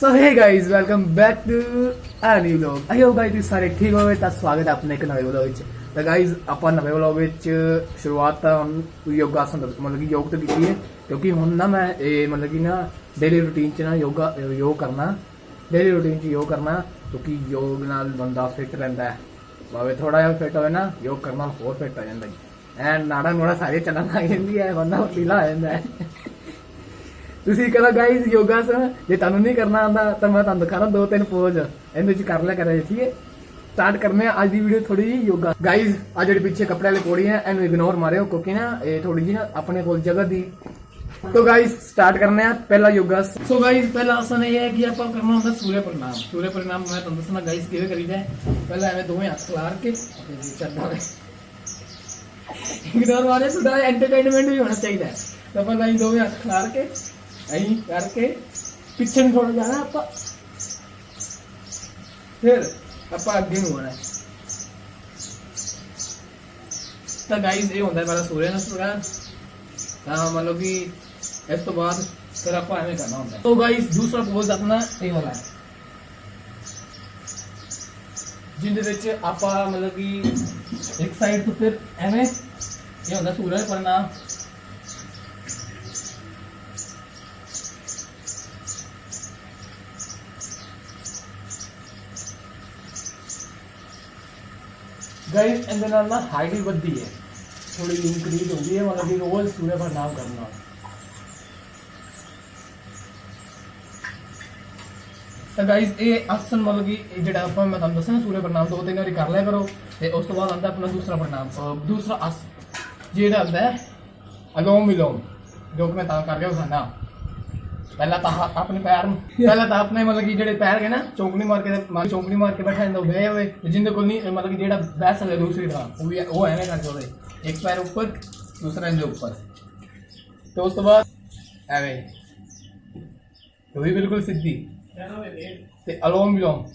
So hey guys welcome back to a new vlog I hope guys ਤੁਸੀਂ ਸਾਰੇ ਠੀਕ ਹੋਵੇ ਤਾਂ ਸਵਾਗਤ ਹੈ ਆਪਣੇ ਇੱਕ ਨਵੇਂ ਵਲੌਗ ਵਿੱਚ। ਤਾਂ ਗਾਇਜ਼ ਆਪਾਂ ਨਵੇਂ ਵਲੌਗ ਵਿੱਚ ਸ਼ੁਰੂਆਤ ਤਾਂ ਹੁਣ ਯੋਗਾ ਤੋਂ ਮਤਲਬ ਕਿ ਯੋਗ ਤੋਂ ਕੀਤੀ ਹੈ। ਕਿਉਂਕਿ ਹੁਣ ਨਾ ਮੈਂ ਇਹ ਮਤਲਬ ਕਿ ਨਾ ਡੇਲੀ ਰੂਟੀਨ 'ਚ ਨਾ ਯੋਗਾ, ਯੋਗ ਕਰਨਾ ਡੇਲੀ ਰੂਟੀਨ 'ਚ ਯੋਗ ਕਰਨਾ, ਕਿਉਂਕਿ ਯੋਗ ਨਾਲ ਬੰਦਾ ਫਿੱਟ ਰਹਿੰਦਾ ਹੈ। ਭਾਵੇਂ ਥੋੜਾ ਜਿਹਾ ਫਿੱਟ ਹੋਵੇ ਨਾ, ਯੋਗ ਕਰਨ ਨਾਲ ਹੋਰ ਫਿੱਟ ਹੋ ਜਾਂਦਾ ਜੀ। ਐਂਡ ਨਾੜਾ ਨੋੜਾ ਸਾਰੇ ਚੱਲਣ ਲੱਗ ਜਾਂਦੀ ਹੈ ਬੰਦਾ ਪੀਲਾ ਹੋ ਜਾਂਦਾ ਹੈ। ਤੁਸੀਂ ਕਹਿੰਦਾ ਗਾਇਸ ਯੋਗਾ ਸਰ, ਜੇ ਤੁਹਾਨੂੰ ਨਹੀਂ ਕਰਨਾ ਆਂਦਾ ਤਾਂ ਮੈਂ ਤੁਹਾਨੂੰ ਦਿਖਾਣਾ ਦੋ ਤਿੰਨ ਪੋਜ਼ ਇਹਦੇ ਵਿੱਚ ਕਰ ਲਿਆ ਕਰਿਆ, ਠੀਕ ਸਟਾਰਟ ਕਰਨੇ ਆ ਅੱਜ ਦੀ ਵੀਡੀਓ ਥੋੜੀ ਜੀ ਯੋਗਾ ਗਾਇਸ ਆ ਜਿਹੜੀ ਪਿੱਛੇ ਕੱਪੜੇ ਵਾਲੀ ਪੌੜੀ ਹੈ ਇਹਨੂੰ ਇਗਨੋਰ ਮਾਰਿਓ, ਕਿਉਂਕਿ ਨਾ ਇਹ ਥੋੜੀ ਜੀ ਨਾ ਆਪਣੇ ਕੋਲ ਜਗ੍ਹਾ ਦੀ। ਤੋ ਗਾਇਸ ਸਟਾਰਟ ਕਰਨੇ ਆ ਪਹਿਲਾ ਯੋਗਾ ਸੋ ਗਾਇਸ ਪਹਿਲਾ ਆਸਨ ਇਹ ਹੈ ਕਿ ਆਪਾਂ ਕਰਨਾ ਹੁੰਦਾ ਸੂਰਯ ਪ੍ਰਣਾਮ। ਸੂਰਯ ਪ੍ਰਣਾਮ ਮੈਂ ਤੁਹਾਨੂੰ ਦੱਸਣਾ ਗਾਇਸ ਕਿਵੇਂ ਕਰੀਦਾ ਪਹਿਲਾਂ ਐਵੇਂ ਦੋਵੇਂ ਹੱਥ ਖਲਾਰ ਕੇ ਚੱਲਦਾ ਹੈ। ਇਗਨੋਰ ਮਾਰੇ ਤੁਹਾਡਾ ਐਂਟਰਟੇਨਮੈਂਟ ਵੀ ਹੋਣਾ ਚਾਹੀਦਾ ਤਾਂ ਪਹਿਲਾਂ ਇਹ ਦੋਵੇਂ ਹੱਥ ਖਲਾਰ ਕੇ ਐਂ ਕਰਕੇ ਪਿੱਛੇ ਨੂੰ ਥੋੜਾ ਜਾਣਾ ਆਪਾਂ। ਫਿਰ ਆਪਾਂ ਅੱਗੇ ਨੂੰ ਆਣਾ ਤਾਂ ਗਾਇਸ ਇਹ ਹੁੰਦਾ ਮੇਰਾ ਸੂਰਜ ਸੂर्य ਨਮਸਕਾਰ ਤਾਂ ਮਤਲਬ ਕਿ ਇਸ ਤੋਂ ਬਾਅਦ ਫਿਰ ਆਪਾਂ ਐਵੇਂ ਕਰਨਾ ਹੁੰਦਾ। ਤੋ ਗਾਇਸ ਦੂਸਰਾ ਪੋਜ਼ ਆਪਣਾ ਇਹ ਵਾਲਾ ਹੈ। ਜਿੰਦੇ ਵਿੱਚ ਆਪਾਂ ਮਤਲਬ ਕਿ ਇੱਕ ਸਾਈਡ ਤੋਂ ਫਿਰ ਐਵੇਂ, ਇਹ ਹੁੰਦਾ ਸੂਰਜ ਪ੍ਰਣਾਮ ਗਾਇਸ, ਇਹਦੇ ਨਾਲ ਨਾ ਹਾਈਟ ਵੀ ਵੱਧਦੀ ਹੈ। ਥੋੜੀ ਇਨਕਰੀਜ਼ ਹੁੰਦੀ ਹੈ, ਮਤਲਬ ਕਿ ਰੋਜ਼ ਸੂਰਜ ਪ੍ਰਣਾਮ ਕਰਨਾ ਤਾਂ ਗਾਇਸ, ਇਹ ਆਸਨ ਮਤਲਬ ਕਿ ਜਿਹੜਾ ਆਪਾਂ, ਮੈਂ ਤੁਹਾਨੂੰ ਦੱਸਿਆ ਸੂਰਜ ਪ੍ਰਣਾਮ, ਦੋ ਤਿੰਨ ਵਾਰੀ ਕਰ ਲਿਆ ਕਰੋ, ਤੇ ਉਸ ਤੋਂ ਬਾਅਦ ਆਉਂਦਾ ਆਪਣਾ ਦੂਸਰਾ ਪ੍ਰਣਾਮ, ਅਹ ਦੂਸਰਾ ਆਸ ਜਿਹੜਾ ਹੁੰਦਾ ਹੈ ਅਲੋਮ ਵਿਲੋਮ ਜੋ ਕਿ ਮੈਂ ਤਾਂ ਕਰਕੇ ਦਿਖਾਣਾ ਪਹਿਲਾਂ ਤਾਂ ਆਪਣੇ ਪੈਰ ਨੂੰ। ਪਹਿਲਾਂ ਤਾਂ ਆਪਣੇ ਮਤਲਬ ਕਿ ਜਿਹੜੇ ਪੈਰ ਹੈ ਨਾ ਚੌਂਕੜੀ ਮਾਰ ਕੇ ਮਾਰ ਚੌਂਕੜੀ ਮਾਰ ਕੇ ਬੈਠਾ ਜਾਂਦਾ, ਉਹ ਬਹਿ ਹੋਵੇ ਜਿੰਦੇ ਕੋਲ ਨਹੀਂ, ਇਹ ਮਤਲਬ ਕਿ ਜਿਹੜਾ ਬੈਠ ਸਕਦਾ ਦੂਸਰੀ ਤਰ੍ਹਾਂ, ਉਹ ਵੀ ਉਹ ਐਵੇਂ ਕਰਕੇ ਹੋਵੇ ਇੱਕ ਪੈਰ ਉੱਪਰ, ਦੂਸਰਾ ਇਹਦੇ ਉੱਪਰ। ਤੇ ਉਸ ਤੋਂ ਬਾਅਦ ਐਵੇਂ। ਉਹ ਵੀ ਬਿਲਕੁਲ ਸਿੱਧੀ। ਤੇ ਅਲੋਮ ਵਿਲੋਮ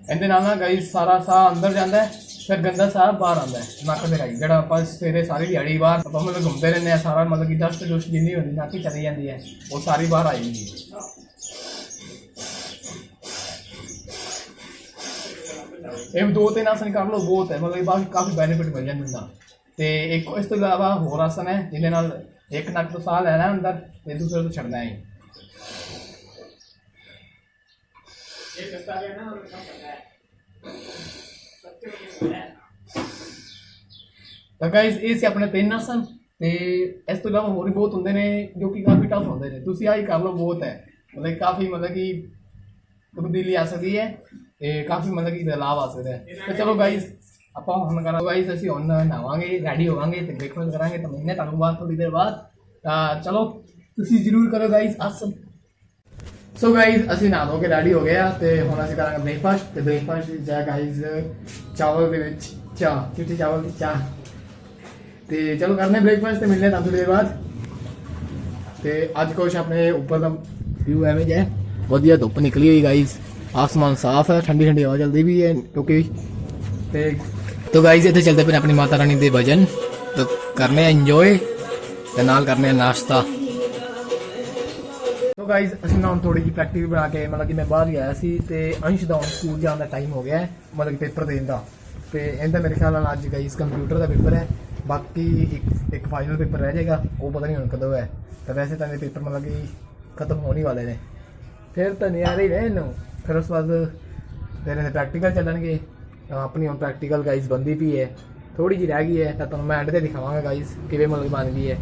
ਇਹਦੇ ਨਾਲ ਨਾ ਗਾਈ ਸਾਰਾ ਸਾਹ ਅੰਦਰ ਜਾਂਦਾ ਹੈ। ਫਿਰ ਗੰਦਾ ਸਾਹ ਬਾਹਰ ਆਉਂਦਾ ਹੈ, ਨੱਕ ਦੇ ਰਾਹੀਂ ਜਿਹੜਾ ਆਪਾਂ ਸਵੇਰੇ ਸਾਰੀ ਦਿਹਾੜੀ ਬਾਹਰ ਆਪਾਂ ਮਤਲਬ ਘੁੰਮਦੇ ਰਹਿੰਦੇ ਆ ਸਾਰਾ ਮਤਲਬ ਕਿ ਡਸਟ ਜੁਸਟ ਜਿੰਨੀ ਹੁੰਦੀ, ਨੱਕ ਹੀ ਚਲੀ ਜਾਂਦੀ ਹੈ, ਉਹ ਸਾਰੀ ਬਾਹਰ ਆਈ ਜਾਂਦੀ ਹੈ। ਇਹ ਦੋ ਤਿੰਨ ਆਸਨ ਕਰ ਲਓ, ਬਹੁਤ ਹੈ, ਮਤਲਬ ਬਾਕੀ ਕਾਫੀ ਬੈਨੀਫਿਟ ਮਿਲ ਜਾਂਦੇ ਹੁੰਦਾ ਤੇ ਇੱਕ ਇਸ ਤੋਂ ਇਲਾਵਾ ਹੋਰ ਆਸਨ ਹੈ, ਜਿਹਦੇ ਨਾਲ ਇੱਕ ਨੱਕ ਤੋਂ ਸਾਹ ਲੈਣਾ ਅੰਦਰ, ਤੇ ਦੂਸਰੇ ਤੋਂ ਛੱਡਣਾ ਹੈ। ਤਾਂ ਗਾਇਸ ਇਹ ਸੀ ਆਪਣੇ ਤਿੰਨ ਆਸਨ ਤੇ ਇਸ ਤੋਂ ਇਲਾਵਾ ਹੋਰ ਵੀ ਬਹੁਤ ਹੁੰਦੇ ਨੇ ਜੋ ਕਿ ਕਾਫੀ ਟਫ ਹੁੰਦੇ ਨੇ। ਤੁਸੀਂ ਆਹੀ ਕਰ ਲਓ, ਬਹੁਤ ਹੈ। ਮਤਲਬ ਕਾਫੀ ਮਤਲਬ ਕਿ ਤਬਦੀਲੀ ਆ ਸਕਦੀ ਹੈ ਤੇ ਕਾਫੀ ਮਤਲਬ ਕਿ ਬਦਲਾਅ ਆ ਸਕਦਾ ਹੈ। ਤੇ ਚਲੋ ਗਾਇਸ ਆਪਾਂ ਹੁਣ ਕਰਾਂਗੇ ਗਾਇਸ ਅਸੀਂ ਹੁਣ ਨਹਾਵਾਂਗੇ ਰੈਡੀ ਹੋਵਾਂਗੇ ਤੇ ਬ੍ਰੇਕਫਾਸਟ ਕਰਾਂਗੇ ਤਾਂ ਮਹੀਨੇ ਤੁਹਾਨੂੰ ਬਾਅਦ ਥੋੜੀ ਦੇਰ ਬਾਅਦ। ਤਾਂ ਚਲੋ, ਤੁਸੀਂ ਜ਼ਰੂਰ ਕਰੋ ਗਾਇਸ ਆਸਨ ਸੋ ਗਾਇਸ ਅਸੀਂ ਨਾ ਧੋ ਕੇ ਰੈਡੀ ਹੋ ਗਏ ਆ ਤੇ ਹੁਣ ਅਸੀਂ ਕਰਾਂਗੇ ਬ੍ਰੇਕਫਾਸਟ ਤੇ ਬ੍ਰੇਕਫਾਸਟ ਵਿੱਚ ਹੈ ਗਾਇਸ ਚਾਵਲ ਦੇ ਵਿੱਚ ਚਾਹ, ਚਿੱਟੇ ਚਾਵਲ ਦੀ ਚਾਹ। ਤੇ ਚਲੋ ਕਰਨੇ ਬ੍ਰੇਕਫਾਸਟ ਤੇ ਮਿਲਨੇ ਤੁਹਾਨੂੰ ਥੋੜੀ ਦੇਰ ਬਾਅਦ। ਤੇ ਅੱਜ ਕੁਛ ਆਪਣੇ ਉੱਪਰ ਦਾ ਵਿਊ ਐਵੇਂ ਜਿਹਾ ਹੈ। ਵਧੀਆ ਧੁੱਪ ਨਿਕਲੀ ਹੋਈ ਗਾਇਸ ਆਸਮਾਨ ਸਾਫ਼ ਹੈ, ਠੰਡੀ ਠੰਡੀ ਹਵਾ ਚੱਲਦੀ ਵੀ ਹੈ ਕਿਉਂਕਿ। ਤੇ ਤੋ ਗਾਇਸ ਇੱਥੇ ਚੱਲਦੇ ਪਏ ਨੇ ਆਪਣੀ ਮਾਤਾ ਰਾਣੀ ਦੇ ਭਜਨ। ਤਾਂ ਕਰਨੇ ਆ ਇੰਜੋਏ ਤੇ ਨਾਲ ਕਰਨੇ ਆ ਨਾਸ਼ਤਾ। ਸੋ ਗਾਇਸ ਅਸੀਂ ਨਾ ਹੁਣ ਥੋੜੀ ਜਿਹੀ ਪ੍ਰੈਕਟਿਸ ਬਣਾ ਕੇ ਮਤਲਬ ਕਿ ਮੈਂ ਬਾਹਰ ਗਿਆ ਸੀ ਤੇ ਅੰਸ਼ ਦਾ ਸਕੂਲ ਜਾਣ ਦਾ ਟਾਈਮ ਹੋ ਗਿਆ ਹੈ, ਮਤਲਬ ਕਿ ਪੇਪਰ ਦੇਣ ਦਾ। ਤੇ ਇਹਦਾ ਮੇਰੇ ਖਿਆਲ ਨਾਲ ਅੱਜ ਗਾਇਸ ਕੰਪਿਊਟਰ ਦਾ ਪੇਪਰ ਹੈ, ਬਾਕੀ ਇੱਕ ਇੱਕ ਫਾਈਨਲ ਪੇਪਰ ਰਹਿ ਜਾਏਗਾ, ਉਹ ਪਤਾ ਨਹੀਂ ਹੁਣ ਕਦੋਂ ਹੈ। ਤਾਂ ਵੈਸੇ ਤਾਂ ਇਹ ਪੇਪਰ ਮਤਲਬ ਕਿ ਖਤਮ ਹੋਣ ਹੀ ਵਾਲੇ ਨੇ। ਫਿਰ ਤਾਂ ਨਿਆਰੇ ਹੀ ਰਹੇ ਨੂੰ। ਫਿਰ ਉਸ ਤੋਂ ਬਾਅਦ ਫਿਰ ਇਹਦੇ ਪ੍ਰੈਕਟੀਕਲ ਚੱਲਣਗੇ। ਆਪਣੀ ਹੁਣ ਪ੍ਰੈਕਟੀਕਲ ਗਾਇਸ ਬੰਦੀ ਪਈ ਹੈ। ਥੋੜੀ ਜਿਹੀ ਰਹਿ ਗਈ ਹੈ, ਤਾਂ ਤੁਹਾਨੂੰ ਮੈਂ ਐਂਡ ਤੇ ਦਿਖਾਵਾਂਗਾ ਗਾਇਸ ਕਿਵੇਂ ਮਤਲਬ ਬਣ ਗਈ ਹੈ।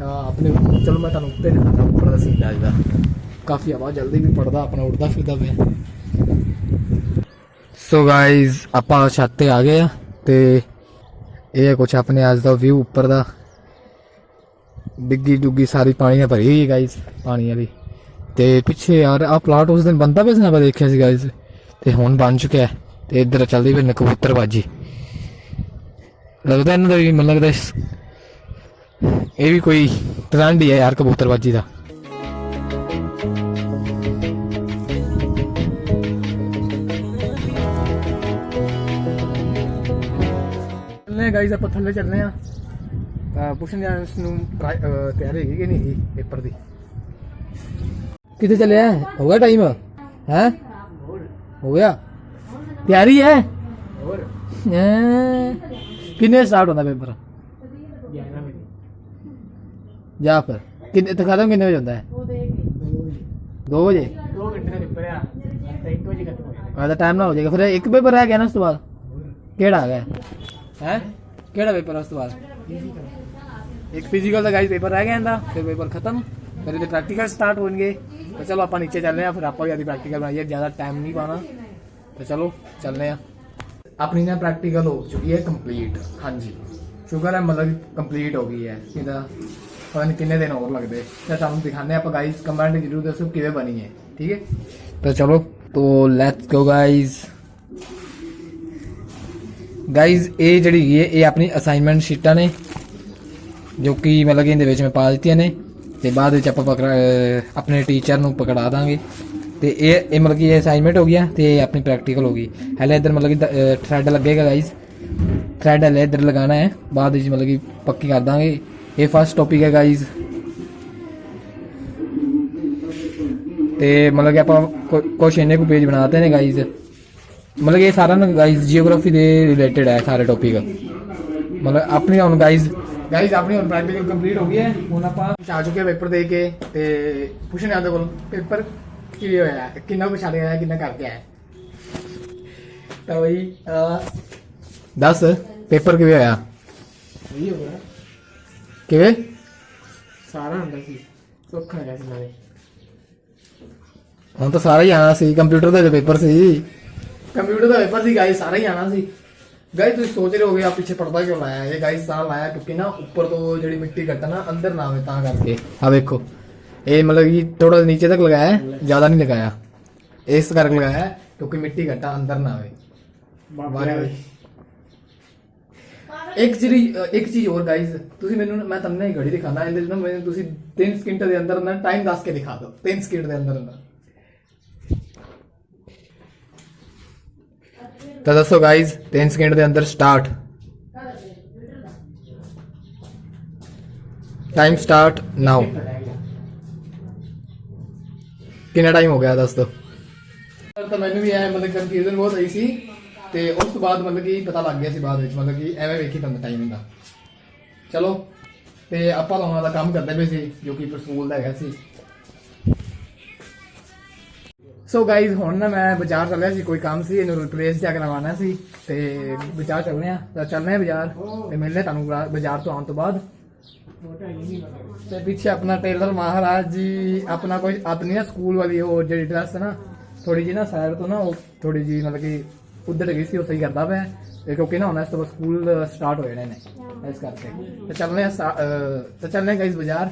ਆਪਣੇ ਚਲੋ ਮੈਂ ਤੁਹਾਨੂੰ ਉੱਤੇ ਦਿਖਾਉਂਦਾ, ਉੱਪਰ ਦਾ ਸੀਨ ਅੱਜ ਦਾ ਕਾਫੀ ਹਵਾ ਜਲਦੀ ਵੀ ਪੜਦਾ, ਆਪਣਾ ਉੱਡਦਾ ਫਿਰਦਾ ਪਿਆ। ਸੋ ਗਾਇਸ ਆਪਾਂ ਛੱਤ ਤੇ ਆ ਗਏ ਆ ਤੇ ਇਹ ਹੈ ਕੁਛ ਆਪਣੇ ਅੱਜ ਦਾ ਵਿਊ ਉੱਪਰ ਦਾ। ਡਿੱਗੀ ਡੁੱਗੀ ਸਾਰੀ ਪਾਣੀ ਨਾਲ ਭਰੀ ਹੋਈ ਹੈ ਗਾਇਸ ਪਾਣੀ ਵਾਲੀ ਤੇ ਪਿੱਛੇ ਯਾਰ ਆ ਪਲਾਟ ਉਸ ਦਿਨ ਬੰਦਾ ਵੀ ਸੀ ਆਪਾਂ ਦੇਖਿਆ ਸੀ ਗਾਇਸ ਤੇ ਹੁਣ ਬਣ ਚੁੱਕਿਆ ਹੈ ਤੇ ਇੱਧਰ ਚੱਲਦੀ ਪਈ ਕਬੂਤਰਬਾਜੀ ਲੱਗਦਾ ਇਹਨਾਂ ਦਾ ਵੀ ਮੈਨੂੰ ਲੱਗਦਾ ਇਹ ਵੀ ਕੋਈ ਟ੍ਰੈਂਡ ਹੀ ਹੈ ਯਾਰ ਕਬੂਤਰਬਾਜੀ ਦਾ। ਚੱਲਨੇ ਗਾਈਸ ਆਪਾਂ ਥੱਲੇ ਚੱਲਨੇ ਆ ਤਾਂ ਪੁੱਛਣ ਜਾਂ ਇਸ ਨੂੰ ਤਿਆਰੀ ਹੈਗੀ ਕਿ ਨਹੀਂ ਪੇਪਰ ਦੀ। ਕਿੱਥੇ ਚੱਲਿਆ ਹੋ ਗਿਆ ਟਾਈਮ ਹੈ? ਹੋ ਗਿਆ? ਤਿਆਰੀ ਹੈ? ਹੋਰ। ਹੈਂ? ਕਿੰਨੇ ਸਟਾਰਟ ਹੁੰਦਾ ਪੇਪਰ 11 ਵਜੇ ਜਾ ਫਿਰ। ਕਿੰਨੇ ਤੇ ਖਤਮ ਕਿੰਨੇ ਵਜੇ ਹੁੰਦਾ ਹੈ? 2 ਵਜੇ? 2 ਘੰਟੇ ਦਾ ਪੇਪਰ ਆ। ਤਾਂ 1 ਵਜੇ ਖਤਮ ਹੋ ਜਾਣਾ ਆਦਾ ਟਾਈਮ ਨਾ ਹੋ ਜਾਏਗਾ। ਫਿਰ ਇੱਕ ਪੇਪਰ ਰਹਿ ਗਿਆ ਨਾ ਉਸ ਤੋਂ ਬਾਅਦ? ਕਿਹੜਾ ਹੈਗਾ ਹੈ? ਕਿਹੜਾ ਪੇਪਰ ਉਸ ਤੋਂ ਬਾਅਦ? ਇੱਕ ਫਿਜ਼ੀਕਲ ਦਾ ਗਾਈਸ ਪੇਪਰ ਰਹਿ ਗਿਆ ਇਹਦਾ। ਫਿਰ ਪੇਪਰ ਖਤਮ। ਫਿਰ ਇਹਦੇ ਪ੍ਰੈਕਟੀਕਲ ਸਟਾਰਟ ਹੋਣਗੇ। ਤਾਂ ਚਲੋ ਆਪਾਂ ਨੀਚੇ ਚੱਲਦੇ ਆ ਫਿਰ ਆਪਾਂ ਵੀ ਆਦੀ ਪ੍ਰੈਕਟੀਕਲ ਬਣਾਈਏ ਜ਼ਿਆਦਾ ਟਾਈਮ ਨਹੀਂ ਪਾਣਾ ਤਾਂ ਚਲੋ ਚੱਲਦੇ ਆ ਆਪਣੀ ਨਾ ਪ੍ਰੈਕਟੀਕਲ ਹੋ ਚੁੱਕੀ ਹੈ ਕੰਪਲੀਟ ਹਾਂਜੀ। ਸ਼ੁਕਰ ਹੈ ਮਤਲਬ ਕੰਪਲੀਟ ਹੋ ਗਈ ਹੈ। ਇਹਦਾ ਪਤਾ ਨਹੀਂ ਕਿੰਨੇ ਦਿਨ ਹੋਰ ਲੱਗਦੇ। ਤਾਂ ਤੁਹਾਨੂੰ ਦਿਖਾਣੇ ਆਪਾਂ ਗਾਈਸ ਕਮੈਂਟ ਜ਼ਰੂਰ ਦੱਸੋ ਕਿਵੇਂ ਬਣੀ ਹੈ, ਠੀਕ ਹੈ? ਤਾਂ ਚਲੋ तो ਲੈਟਸ ਗੋ ਗਾਈਸ ਗਾਈਸ ਇਹ ਜਿਹੜੀ ਹੈਗੀ ਹੈ, ਇਹ ਆਪਣੀ ਅਸਾਈਨਮੈਂਟ ਸ਼ੀਟਾਂ ਨੇ, ਜੋ ਕਿ ਮਤਲਬ ਕਿ ਇਹਦੇ ਵਿੱਚ ਮੈਂ ਪਾ ਦਿੱਤੀਆਂ ਨੇ, ਤੇ ਬਾਅਦ ਵਿੱਚ ਆਪਾਂ ਪਕੜਾ ਆਪਣੇ ਟੀਚਰ ਨੂੰ ਪਕੜਾ ਦਾਂਗੇ। ਤੇ ਇਹ ਇਹ ਮਤਲਬ ਕਿ ਇਹ ਅਸਾਈਨਮੈਂਟ ਹੋ ਗਿਆ ਤੇ ਇਹ ਆਪਣੀ ਪ੍ਰੈਕਟੀਕਲ ਹੋ ਗਈ। ਹਲੇ ਇੱਧਰ ਮਤਲਬ ਕਿ ਥ੍ਰੈਡ ਲੱਗੇਗਾ ਗਾਈਸ ਥ੍ਰੈਡ ਹਲੇ ਇੱਧਰ ਲਗਾਣਾ ਹੈ, ਬਾਅਦ ਵਿੱਚ ਮਤਲਬ ਕਿ ਪੱਕੀ ਕਰ ਦਾਂਗੇ। ਇਹ ਫਸਟ ਟੌਪਿਕ ਹੈ ਗਾਈਸ ਤੇ ਮਤਲਬ ਕਿ ਆਪਾਂ ਕੁ- ਇੰਨੇ ਕੁ ਪੇਜ ਬਣਾਤੇ ਨੇ ਗਾਈਸ ਮਤਲਬ ਇਹ ਸਾਰਾ ਨਾ ਗਾਈਸ ਜੀਓਗ੍ਰਾਫੀ ਦੇ ਰਿਲੇਟਡ ਹੈ ਸਾਰੇ ਟੌਪਿਕ ਮਤਲਬ ਆਪਣੀ ਹੁਣ ਗਾਈਸ ਗਾਈਸ ਆਪਣੀ ਹੁਣ ਪ੍ਰੈਕਟੀਕਲ ਕੰਪਲੀਟ ਹੋ ਗਈ ਹੈ। ਹੁਣ ਆਪਾਂ ਆ ਚੁੱਕੇ ਪੇਪਰ ਦੇ ਕੇ ਤੇ ਪੁੱਛਣੇ ਆਦੇ ਕੋਲ ਪੇਪਰ ਕੀ ਹੋਇਆ ਕਿੰਨਾ ਕੁ ਛੱਡ ਗਿਆ ਕਿੰਨਾ ਕਰਕੇ ਆਇਆ ਤਾਂ ਬਈ ਦੱਸ ਪੇਪਰ ਕਿਵੇਂ ਹੋਇਆ? ਸਹੀ ਹੋ ਕਿਵੇਂ ਸਾਰਾ ਹੁੰਦਾ ਸੀ ਸੌਖਾ ਹੈਗਾ ਸੀ ਨਾਲੇ ਹੁਣ ਤਾਂ ਸਾਰਾ ਹੀ ਆਣਾ ਸੀ ਕੰਪਿਊਟਰ ਦਾ ਪੇਪਰ ਸੀ ਕੰਪਿਊਟਰ ਦਾ ਪੇਪਰ ਸੀ ਗਾਈਸ ਸਾਰਾ ਹੀ ਆਣਾ ਸੀ ਗਾਈਸ ਤੁਸੀਂ ਸੋਚ ਰਹੇ ਹੋਗੇ ਆ ਪਿੱਛੇ ਪਰਦਾ ਕਿਉਂ ਲਾਇਆ ਇਹ ਗਾਈਸ ਤਾਂ ਲਾਇਆ ਕਿਉਂਕਿ ਨਾ ਉੱਪਰ ਤੋਂ ਜਿਹੜੀ ਮਿੱਟੀ ਘਟਾ ਨਾ ਅੰਦਰ ਨਾ ਆਵੇ ਤਾਂ ਕਰਕੇ ਆ ਵੇਖੋ ਇਹ ਮਤਲਬ ਕਿ ਥੋੜਾ ਨੀਚੇ ਤੱਕ ਲਗਾਇਆ ਹੈ ਜ਼ਿਆਦਾ ਨਹੀਂ ਲਗਾਇਆ ਇਸ ਕਰਕੇ ਲਗਾਇਆ ਹੈ ਕਿਉਂਕਿ ਮਿੱਟੀ ਘਟਾ ਅੰਦਰ ਨਾ ਆਵੇ ਬਾਰੇ ਇੱਕ ਜਿਹੜੀ ਇੱਕ ਚੀਜ਼ ਹੋਰ ਗਾਈਸ ਤੁਸੀਂ ਮੈਨੂੰ, ਮੈਂ ਤੁਹਾਨੂੰ ਇਹ ਘੜੀ ਦਿਖਾਣਾ ਇਹਦੇ 'ਚ ਨਾ ਮੈਨੂੰ ਤੁਸੀਂ 3 ਸਕਿੰਟ ਦੇ ਅੰਦਰ ਅੰਦਰ ਟਾਈਮ ਦੱਸ ਕੇ ਦਿਖਾ ਦਿਓ 3 ਸਕਿੰਟ ਦੇ ਅੰਦਰ ਅੰਦਰ ਤਾਂ ਦੱਸੋ ਗਾਈਸ 3 ਸਕਿੰਟ ਦੇ ਅੰਦਰ ਸਟਾਰਟ ਟਾਈਮ ਸਟਾਰਟ ਨਾਓ ਕਿੰਨਾ ਟਾਈਮ ਹੋ ਗਿਆ ਦੱਸ ਦੋ ਤਾਂ ਮੈਨੂੰ ਵੀ ਐ ਮਤਲਬ ਕਨਫਿਊਜ਼ਨ ਬਹੁਤ ਹੋਈ ਤੇ ਉਸ ਤੋਂ ਬਾਅਦ ਮਤਲਬ ਕਿ ਪਤਾ ਲੱਗ ਗਿਆ ਸੀ ਬਾਅਦ ਵਿੱਚ, ਮਤਲਬ ਕਿ ਐਵੇਂ ਵੇਖੀ ਤੁਹਾਨੂੰ ਟਾਈਮ ਦਾ ਚਲੋ, ਤੇ ਆਪਾਂ ਤਾਂ ਉਹਨਾਂ ਦਾ ਕੰਮ ਕਰਦੇ ਪਏ ਸੀ, ਜੋ ਕਿ ਸਕੂਲ ਦਾ ਹੈਗਾ ਸੀ। ਸੋ ਗਾਈਜ਼ ਹੁਣ ਨਾ ਮੈਂ ਬਾਜ਼ਾਰ ਚੱਲਿਆ ਸੀ, ਕੋਈ ਕੰਮ ਸੀ, ਇਹਨੂੰ ਰਿਪਲੇਸ ਜਾ ਕਰਵਾਉਣਾ ਸੀ, ਤੇ ਬਾਜ਼ਾਰ ਚੱਲਨੇ ਆ ਤਾਂ ਚੱਲਨੇ ਆ ਬਾਜ਼ਾਰ, ਤੇ ਮਿਲਨੇ ਤੁਹਾਨੂੰ ਬਾਜ਼ਾਰ ਤੋਂ ਆਉਣ ਤੋਂ ਬਾਅਦ। ਤੇ ਪਿੱਛੇ ਆਪਣਾ ਟੇਲਰ ਮਹਾਰਾਜ ਜੀ, ਆਪਣਾ ਕੋਈ, ਆਪਣੀ ਨਾ ਸਕੂਲ ਵਾਲੀ ਉਹ ਜਿਹੜੀ ਡਰੈਸ ਹੈ ਨਾ ਥੋੜੀ ਜੀ ਨਾ ਸਾਈਡ ਤੋਂ ਨਾ ਉਹ ਥੋੜੀ ਜੀ ਮਤਲਬ ਕਿ ਉਧਰ ਗਈ ਸੀ ਉਹ ਸਹੀ ਕਰਦਾ ਪਿਆ। ਇਹ ਕਿਉਂਕਿ ਨਾ ਹੁਣ ਇਸ ਤੋਂ ਬਾਅਦ ਸਕੂਲ ਸਟਾਰਟ ਹੋ ਜਾਣੇ ਨੇ ਇਸ ਕਰਕੇ। ਤੇ ਚੱਲਨੇ ਆ ਸਾ- ਅਹ, ਤੇ ਚੱਲਨੇ ਗਾਈਜ਼ ਬਾਜ਼ਾਰ।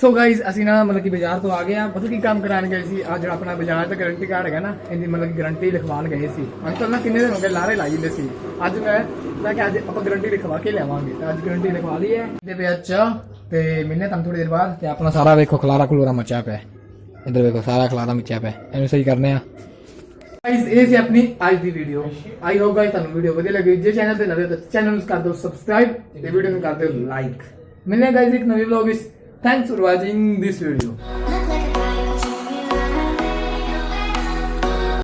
ਸੋ ਗਾਈਜ਼ ਅਸੀਂ ਨਾ ਮਤਲਬ ਕਿ ਬਾਜ਼ਾਰ ਤੋਂ ਆ ਗਏ ਆ। ਪਤਾ ਕੀ ਕੰਮ ਕਰਾਉਣ ਗਏ ਸੀ? ਆ ਜਿਹੜਾ ਆਪਣਾ ਬਾਜ਼ਾਰ ਦਾ ਗਾਰੰਟੀ ਕਾਰਡ ਹੈਗਾ ਨਾ ਇਹਦੀ ਮਤਲਬ ਕਿ ਗਾਰੰਟੀ ਲਿਖਵਾਉਣ ਗਏ ਸੀ। ਅੰਕਲ ਨਾ ਕਿੰਨੇ ਦਿਨ ਹੋ ਗਏ ਲਾਰੇ ਲਾਈ ਜਾਂਦੇ ਸੀ? ਅੱਜ ਮੈਂ ਮੈਂ ਕਿ ਅੱਜ ਆਪਾਂ ਗਾਰੰਟੀ ਲਿਖਵਾ ਕੇ ਲਿਆਵਾਂਗੇ। ਤੇ ਅੱਜ ਗਾਰੰਟੀ ਲਿਖਵਾ ਲਈ ਹੈ। ਇਹਦੇ ਪਿਆ ਤੇ ਮਿਲਨੇ ਤੁਹਾਨੂੰ ਥੋੜੀ ਦੇਰ ਬਾਅਦ ਤੇ ਆਪਣਾ ਸਾਰਾ ਵੇਖੋ ਖਲਾਰਾ ਖਲੂਰਾ ਮਚਿਆ ਪਿਆ। ਇੱਧਰ ਵੇਖੋ ਸਾਰਾ ਖਲਾਰਾ ਮਚਿਆ ਪਿਆ। ਇਹਨੂੰ ਸਹੀ ਕਰਨੇ ਆ। ਗਾਈਜ਼ ਇਹ ਸੀ ਆਪਣੀ ਅੱਜ ਦੀ ਵੀਡੀਓ ਆਈ ਹੋਪ ਗਾਈਜ਼ ਤੁਹਾਨੂੰ ਵੀਡੀਓ ਵਧੀਆ ਲੱਗੀ। ਜੇ ਚੈਨਲ ਤੇ ਨਵੇਂ ਹੋ ਤਾਂ ਚੈਨਲ ਨੂੰ ਕਰ ਦਿਓ ਸਬਸਕ੍ਰਾਈਬ ਤੇ ਵੀਡੀਓ ਨੂੰ ਕਰ ਦਿਓ ਲਾਈਕ ਮਿਲਨੇ ਗਾਈਜ਼ ਇੱਕ ਨਵੀਂ ਵਲੌਗ ਵਿੱਚ। Thanks for watching this video